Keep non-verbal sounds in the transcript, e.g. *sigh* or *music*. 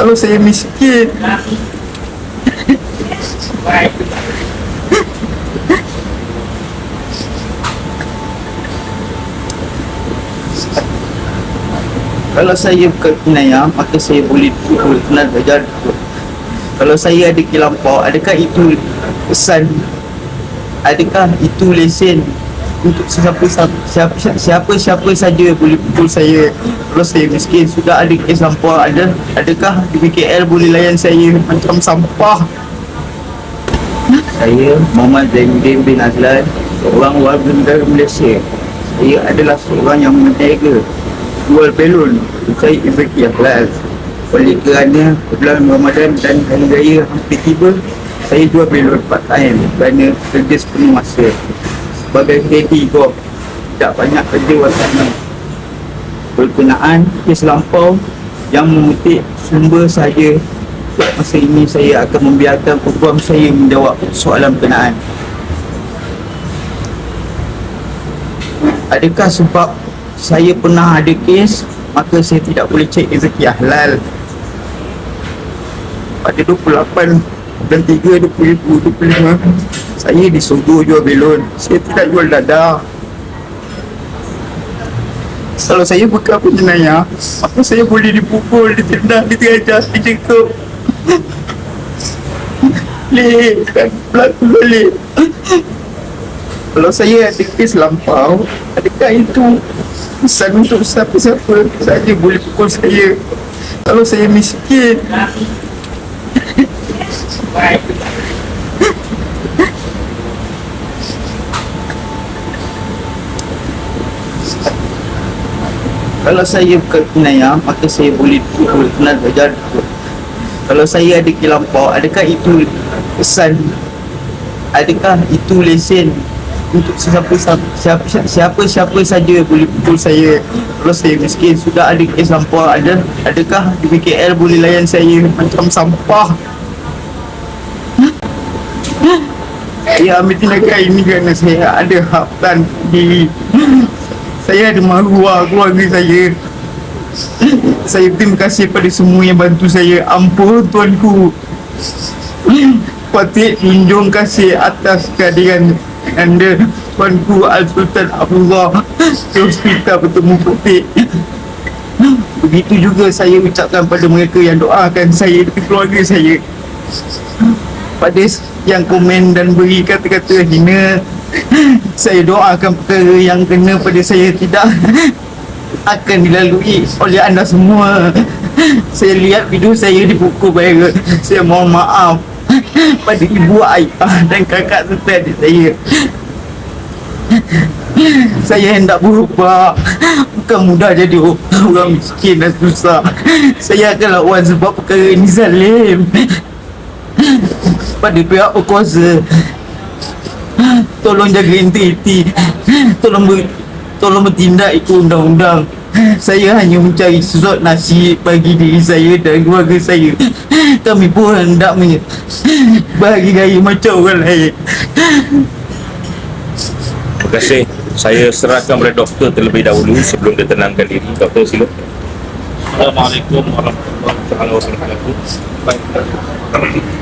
Kalau saya miskin. Kalau saya bukan penayang Maka saya boleh pukul Kenal saja Kalau saya ada kilampau Adakah itu Kesan Adakah itu lesen Untuk siapa siapa siapa, siapa saja boleh pukul saya. Kalau saya miskin Sudah ada kes lampau ada Adakah BKL boleh layan saya Macam sampah? Saya Muhammad Zainuddin bin Azlan Seorang warga negara Malaysia. Saya adalah seorang yang menjaga jual belon saya rezeki halal. Oleh kerana bulan Ramadan dan hari raya hampir tiba saya jual belon part time kerana kerja sepenuh masa sebagai KD golf tak banyak kerja waktu berkenaan kes lampau yang memetik sumber saja masa ini saya akan membiarkan peguam saya menjawab soalan berkenaan. Adakah sebab saya pernah ada kes maka saya tidak boleh cek rezeki halal? Pada 28 bulan 3 2025 saya disuruh jual belon saya tidak jual dadah kalau saya bukan penjenayah maka saya boleh dipukul, ditendah, diterajah, dicekap *laughs* Leh, kan berlaku balik kalau saya ada kes lampau adakah itu pesan untuk siapa-siapa? Saja boleh pukul saya. Kalau saya miskin *laughs* kalau saya bukan penayang maka saya boleh pukul kenal saja kalau saya ada kilampau adakah itu kesan? Adakah itu lesen untuk siapa siapa siapa siapa saja boleh pukul saya? Kalau saya miskin sudah ada kes lampau ada adakah BKL boleh layan saya macam sampah? Saya ambil tindakan ini kerana saya ada harapan diri saya ada maruah keluarga saya. Saya terima kasih pada semua yang bantu saya. Ampun tuanku. Patut junjung kasih atas kehadiran anda Tuanku Al-Sultan Abdullah. Di hospital bertemu Patut. Begitu juga saya ucapkan pada mereka yang doakan saya dan keluarga saya. Pada yang komen dan beri kata-kata hina *laughs* Saya doakan perkara yang kena pada saya tidak *laughs* akan dilalui oleh anda semua. *laughs* Saya lihat video saya dipukul viral. Saya mohon maaf pada ibu ayah dan kakak serta adik saya. Saya hendak berubah. Bukan mudah jadi orang miskin dan susah. Saya akan lawan sebab perkara ini zalim. Pada pihak berkuasa tolong jaga integriti tolong ber, tolong bertindak ikut undang-undang saya hanya mencari sesuatu nasib bagi diri saya dan keluarga saya kami pun hendak menye- bagi gaya macam orang lain Terima kasih. Saya serahkan kepada doktor terlebih dahulu sebelum dia tenangkan diri. Doktor sila. Assalamualaikum warahmatullahi wabarakatuh. Baik.